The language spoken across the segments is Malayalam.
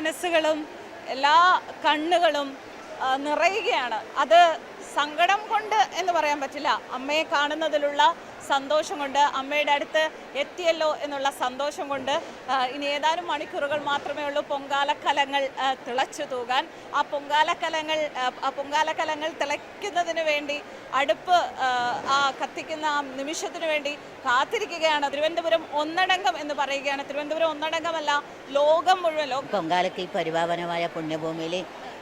മനസ്സുകളും എല്ലാ കണ്ണുകളും നിറയുകയാണ്. അത് സങ്കടം കൊണ്ട് എന്ന് പറയാൻ പറ്റില്ല. അമ്മയെ കാണുന്നതിലുള്ള സന്തോഷം കൊണ്ട് അമ്മയുടെ അടുത്ത് എത്തിയല്ലോ എന്നുള്ള സന്തോഷം കൊണ്ട് ഇനി ഏതാനും മണിക്കൂറുകൾ മാത്രമേ ഉള്ളൂ. പൊങ്കാലക്കലങ്ങൾ തിളച്ചു തൂകാൻ. ആ പൊങ്കാലക്കലങ്ങൾ പൊങ്കാലക്കലങ്ങൾ തിളയ്ക്കുന്നതിന് വേണ്ടി അടുപ്പ് ആ, കത്തിക്കുന്ന ആ നിമിഷത്തിന് വേണ്ടി കാത്തിരിക്കുകയാണ് തിരുവനന്തപുരം ഒന്നടങ്കം എന്ന് പറയുകയാണ്. തിരുവനന്തപുരം ഒന്നടങ്കമല്ല ലോകം മുഴുവൻ ലോകം ഈ പരിപാവനമായ പുണ്യഭൂമിയിൽ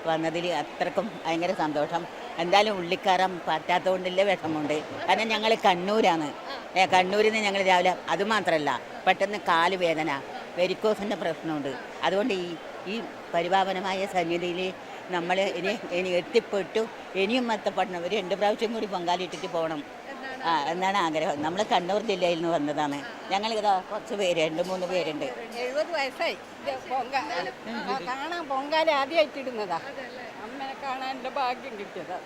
വന്നതിൽ അത്രക്കും ഭയങ്കര സന്തോഷം. എന്തായാലും ഉള്ളിക്കാരം പറ്റാത്തതുകൊണ്ടില്ല വിഷമമുണ്ട്. കാരണം ഞങ്ങൾ കണ്ണൂരാണ്. കണ്ണൂരിൽ നിന്ന് ഞങ്ങൾ രാവിലെ അതുമാത്രമല്ല പെട്ടെന്ന് കാൽ വേദന വെരിക്കോസിന്റെ പ്രശ്നമുണ്ട്. അതുകൊണ്ട് ഈ ഈ പരിപാവനമായ സന്നിധിയിൽ നമ്മൾ ഇനി ഇനി എത്തിപ്പെട്ടു. ഇനിയും എത്തപ്പെടണം ഒരു രണ്ട് പ്രാവശ്യം കൂടി പൊങ്കാലിട്ടിട്ട് പോകണം. ആ എന്നാണ് ആഗ്രഹം. നമ്മൾ കണ്ണൂർ ജില്ലയിൽ നിന്ന് വന്നതാണ്. ഞങ്ങൾ ഇതാ കുറച്ച് പേര് രണ്ട് മൂന്ന് പേരുണ്ട്. എഴുപത് വയസ്സായി. കാണാൻ പൊങ്കാല ആദ്യമായിട്ടിടുന്നതാ. അമ്മനെ കാണാൻ എന്റെ ഭാഗ്യം കിട്ടിയതാ.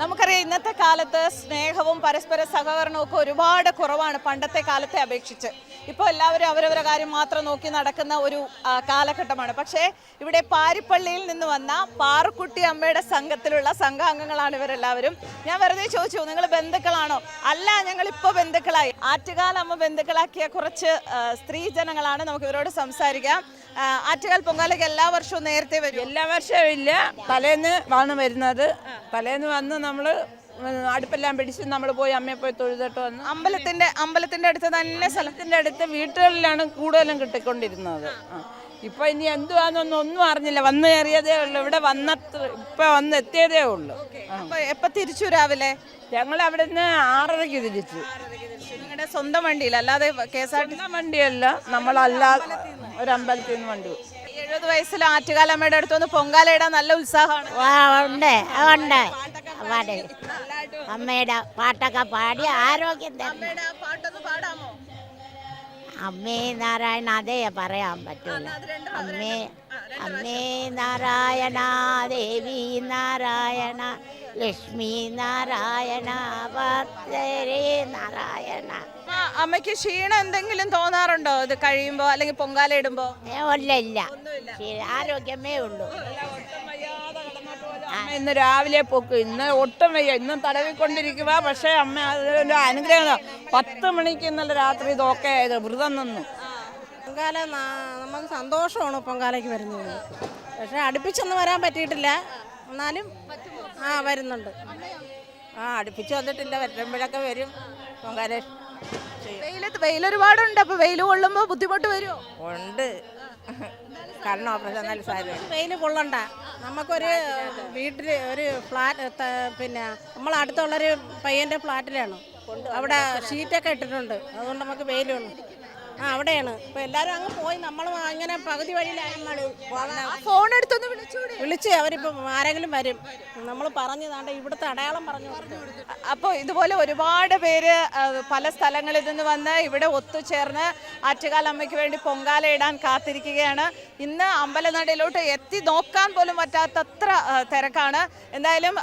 നമുക്കറിയാം ഇന്നത്തെ കാലത്ത് സ്നേഹവും പരസ്പര സഹകരണവും ഒക്കെ ഒരുപാട് കുറവാണ് പണ്ടത്തെ കാലത്തെ അപേക്ഷിച്ച്. ഇപ്പോൾ എല്ലാവരും അവരവരുടെ കാര്യം മാത്രം നോക്കി നടക്കുന്ന ഒരു കാലഘട്ടമാണ്. പക്ഷേ ഇവിടെ പാരിപ്പള്ളിയിൽ നിന്ന് വന്ന പാറുക്കുട്ടി അമ്മയുടെ സംഘത്തിലുള്ള സംഘാംഗങ്ങളാണ് ഇവരെല്ലാവരും. ഞാൻ വെറുതെ ചോദിച്ചു നിങ്ങൾ ബന്ധുക്കളാണോ? അല്ല ഞങ്ങൾ ഇപ്പോൾ ബന്ധുക്കളായി ആറ്റുകാലമ്മ ബന്ധുക്കളാക്കിയ കുറച്ച് സ്ത്രീജനങ്ങളാണ് നമുക്ക് ഇവരോട് സംസാരിക്കാം. ആറ്റുകാൽ പൊങ്കാലയ്ക്ക് എല്ലാ വർഷവും നേരത്തെ വരും. എല്ലാ വർഷവും ഇല്ല. തലേന്ന് ആണ് വരുന്നത്. തലേന്ന് വന്ന് നമ്മൾ അടുപ്പെല്ലാം പിടിച്ച് നമ്മൾ പോയി അമ്മയെ പോയി തൊഴുതിട്ട് വന്ന് അമ്പലത്തിന്റെ അമ്പലത്തിന്റെ അടുത്ത് തന്നെ സ്ഥലത്തിന്റെ സ്ഥലത്തിന്റെ അടുത്ത് വീട്ടുകളിലാണ് കൂടുതലും കിട്ടിക്കൊണ്ടിരുന്നത്. ഇപ്പൊ ഇനി എന്തുവാന്നൊന്നും ഒന്നും അറിഞ്ഞില്ല. വന്ന് കയറിയതേ ഉള്ളൂ. ഇവിടെ വന്നത്ര ഇപ്പൊ വന്ന് എത്തിയതേ ഉള്ളൂ. എപ്പൊ എപ്പോ തിരിച്ചു രാവിലെ? ഞങ്ങൾ അവിടെ നിന്ന് ആറരയ്ക്ക് തിരിച്ചു നിങ്ങളുടെ സ്വന്തം വണ്ടിയിൽ അല്ലാതെ കെ എസ് ആർ ടി വണ്ടിയല്ല നമ്മളല്ലാതെ ഒരു അമ്പലത്തിൽ നിന്ന് വണ്ടി. എഴുപത് വയസ്സിൽ ആറ്റുകാലമ്മയുടെ അടുത്തൊന്ന് പൊങ്കാല ഇടാൻ നല്ല ഉത്സാഹമാണ്. ഉണ്ട് ഉണ്ട്. പാടി. അമ്മയുടെ പാട്ടൊക്കെ പാടി ആരോഗ്യം തന്നെ. അമ്മയുടെ ആ പാട്ടൊന്ന് പാടാമോ? അമ്മേ നാരായണ അതേ പറയാൻ പറ്റൂല അമ്മേ അമ്മേ നാരായണ ദേവി നാരായണ. ലക്ഷ്മി നാരായണ ഭദ്രേ നാരായണ. അമ്മയ്ക്ക് ക്ഷീണം എന്തെങ്കിലും തോന്നാറുണ്ടോ? ഇത് കഴിയുമ്പോ അല്ലെങ്കിൽ പൊങ്കാല ഇടുമ്പോ? ഇല്ല ഇല്ല ആരോഗ്യമേ ഉള്ളൂ. അമ്മ ഇന്ന് രാവിലെ പോക്ക്. ഇന്ന് ഒട്ടും വയ്യ. ഇന്നും തടവിക്കൊണ്ടിരിക്കുക പക്ഷേ അമ്മ അതിന്റെ അനുഗ്രഹം പത്ത് മണിക്ക് ഇന്നലെ രാത്രി ഇതൊക്കെ ആയത്. വ്രതം നിന്നു. പൊങ്കാല നമുക്ക് സന്തോഷമാണ് പൊങ്കാലയ്ക്ക് വരുന്നത്. പക്ഷെ അടുപ്പിച്ചൊന്നും വരാൻ പറ്റിയിട്ടില്ല. എന്നാലും ആ വരുന്നുണ്ട്. ആ അടുപ്പിച്ച് വന്നിട്ടില്ല വരുമ്പോഴൊക്കെ വരും. പൊങ്കാല വെയിലത്ത് വെയിൽ ഒരുപാടുണ്ട് അപ്പൊ വെയിൽ കൊള്ളുമ്പോ ബുദ്ധിമുട്ട് വരുമോ ഉണ്ട്. കണ്ണ് ഓപ്പറേഷൻ നല്ല വെയിൽ കൊള്ളണ്ട. നമുക്കൊരു വീട്ടിൽ ഒരു ഫ്ലാറ്റ് പിന്നെ നമ്മൾ അടുത്തുള്ളൊരു പയ്യന്റെ ഫ്ലാറ്റിലാണ്. അവിടെ ഷീറ്റൊക്കെ ഇട്ടിട്ടുണ്ട്. അതുകൊണ്ട് നമുക്ക് വെയിലുണ്ട് ആ അവിടെയാണ്. ഇപ്പൊ എല്ലാരും അങ്ങ് പോയി. നമ്മൾ അങ്ങനെ പകുതി വഴിയിലായി ഫോൺ എടുത്തൊന്ന് വിളിച്ചൂടെ? വിളിച്ച് അവരിപ്പം ആരെങ്കിലും വരും. നമ്മൾ പറഞ്ഞു താണ്ട ഇവിടുത്തെ അടയാളം പറഞ്ഞു അപ്പൊ അപ്പോൾ ഇതുപോലെ ഒരുപാട് പേര് പല സ്ഥലങ്ങളിൽ നിന്ന് വന്ന് ഇവിടെ ഒത്തുചേർന്ന് ആറ്റുകാൽ അമ്മയ്ക്ക് വേണ്ടി പൊങ്കാല ഇടാൻ കാത്തിരിക്കുകയാണ്. ഇന്ന് അമ്പലനടയിലോട്ട് എത്തി നോക്കാൻ പോലും പറ്റാത്തത്ര തിരക്കാണ്. എന്തായാലും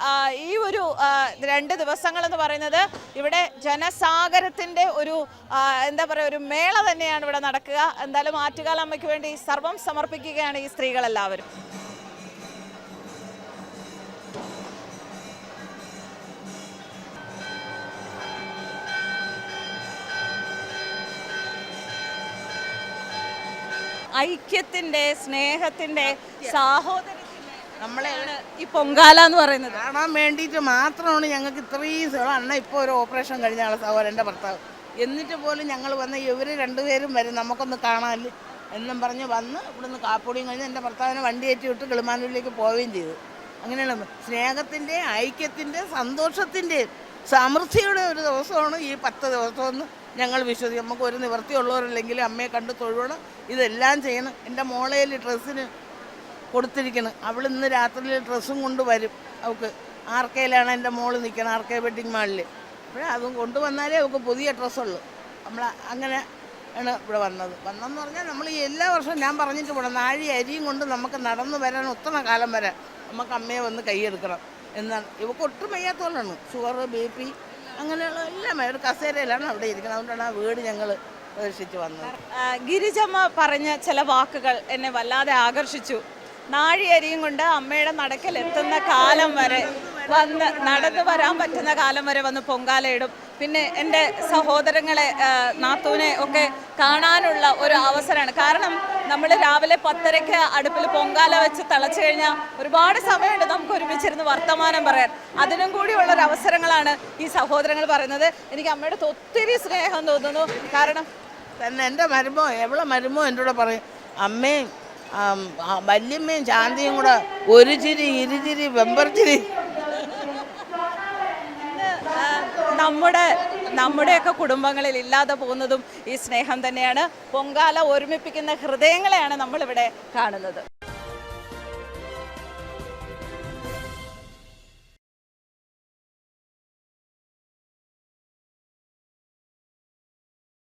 ഈ ഒരു രണ്ട് ദിവസങ്ങൾ എന്ന് പറയുന്നത് ഇവിടെ ജനസാഗരത്തിന്റെ ഒരു എന്താ പറയുക ഒരു മേള തന്നെയാണ് ഇവിടെ നടക്കുക. എന്തായാലും ആറ്റുകാൽ അമ്മയ്ക്ക് വേണ്ടി സർവം സമർപ്പിക്കുകയാണ് ഈ സ്ത്രീകളെല്ലാവരും. ഐക്യത്തിന്റെ സ്നേഹത്തിന്റെ സാഹോദര്യത്തിന്റെ നമ്മളെ ഈ പൊങ്കാല എന്ന് പറയുന്നത്. കാണാൻ വേണ്ടിയിട്ട് മാത്രമാണ് ഞങ്ങൾക്ക് ഇത്രയും അണ്ണ ഇപ്പോൾ ഒരു ഓപ്പറേഷൻ കഴിഞ്ഞ ആളെ സഹോദരന്റെ ഭർത്താവ്. എന്നിട്ട് പോലും ഞങ്ങൾ വന്ന് ഇവർ രണ്ടുപേരും വരും നമുക്കൊന്ന് കാണാമല്ലോ എന്നും പറഞ്ഞ് വന്ന് ഇവിടുന്ന് കാപ്പൊടിയും കഴിഞ്ഞ് എന്റെ ഭർത്താവിനെ വണ്ടി ഏറ്റി വിട്ട് കിളിമാനൂരിലേക്ക് പോവുകയും ചെയ്തു. അങ്ങനെയുള്ള സ്നേഹത്തിന്റെ ഐക്യത്തിന്റെ സന്തോഷത്തിന്റെയും സമൃദ്ധിയുടെ ഒരു ദിവസമാണ് ഈ പത്ത് ദിവസമെന്ന് ഞങ്ങൾ വിശ്വസിക്കും. നമുക്ക് ഒരു നിവൃത്തിയുള്ളവരല്ലെങ്കിൽ അമ്മയെ കണ്ട് തൊഴുവണം ഇതെല്ലാം ചെയ്യണം. എന്റെ മോളയിൽ ഡ്രസ്സിന് കൊടുത്തിരിക്കണം. അവൾ ഇന്ന് രാത്രിയിൽ ഡ്രസ്സും കൊണ്ട് വരും. അവൾക്ക് ആർക്കയിലാണ് എന്റെ മോൾ നിൽക്കണം? ആർക്കെ വെഡിങ് മാളിൽ അപ്പോഴേ അതും കൊണ്ടുവന്നാലേ അവൾക്ക് പുതിയ ഡ്രസ്സുള്ളൂ. നമ്മൾ അങ്ങനെ ആണ് ഇവിടെ വന്നത്. വന്നെന്ന് പറഞ്ഞാൽ നമ്മൾ ഈ എല്ലാ വർഷവും ഞാൻ പറഞ്ഞിട്ട് പോകണം നാഴി അരിയും കൊണ്ട് നമുക്ക് നടന്നു വരാൻ ഒത്തണ കാലം വരെ നമുക്ക് അമ്മയെ വന്ന് കൈയെടുക്കണം എന്നാണ്. ഇവക്ക് ഒട്ടും വയ്യാത്തതുകൊണ്ടാണ്. ഷുഗർ ബി പി അങ്ങനെയുള്ള എല്ലാം ഒരു കസേരയിലാണ് അവിടെ ഇരിക്കുന്നത്. അതുകൊണ്ടാണ് ആ വീട് ഞങ്ങൾ പ്രവേശിച്ച് വന്നത്. ഗിരിജമ്മ പറഞ്ഞ ചില വാക്കുകൾ എന്നെ വല്ലാതെ ആകർഷിച്ചു. നാഴി അരിയും കൊണ്ട് അമ്മയുടെ നടക്കൽ എത്തുന്ന കാലം വരെ വന്ന് നടന്നു വരാൻ പറ്റുന്ന കാലം വരെ വന്ന് പൊങ്കാലയിടും. പിന്നെ എന്റെ സഹോദരങ്ങളെ നാത്തൂനെ ഒക്കെ കാണാനുള്ള ഒരു അവസരമാണ്. കാരണം നമ്മൾ രാവിലെ പത്തരയ്ക്ക് അടുപ്പിൽ പൊങ്കാല വെച്ച് തിളച്ചു കഴിഞ്ഞാൽ ഒരുപാട് സമയമുണ്ട് നമുക്ക് ഒരുമിച്ചിരുന്ന് വർത്തമാനം പറയാൻ. അതിനും കൂടിയുള്ള ഒരു അവസരങ്ങളാണ് ഈ സഹോദരങ്ങൾ പറയുന്നത്. എനിക്ക് അമ്മയുടെ ഒത്തിരി സ്നേഹം തോന്നുന്നു. കാരണം തന്നെ എന്റെ മരുമോ എവിടെ മരുമോ എന്റെ കൂടെ പറയും അമ്മയും വല്യമ്മയും ശാന്തിയും കൂടെ ഒരു ചിരി ഇരുചിരി വെമ്പർ ചിരി. നമ്മുടെ നമ്മുടെയൊക്കെ കുടുംബങ്ങളിൽ ഇല്ലാതെ പോകുന്നതും ഈ സ്നേഹം തന്നെയാണ്. പൊങ്കാല ഒരുമിപ്പിക്കുന്ന ഹൃദയങ്ങളെയാണ് നമ്മളിവിടെ കാണുന്നത്.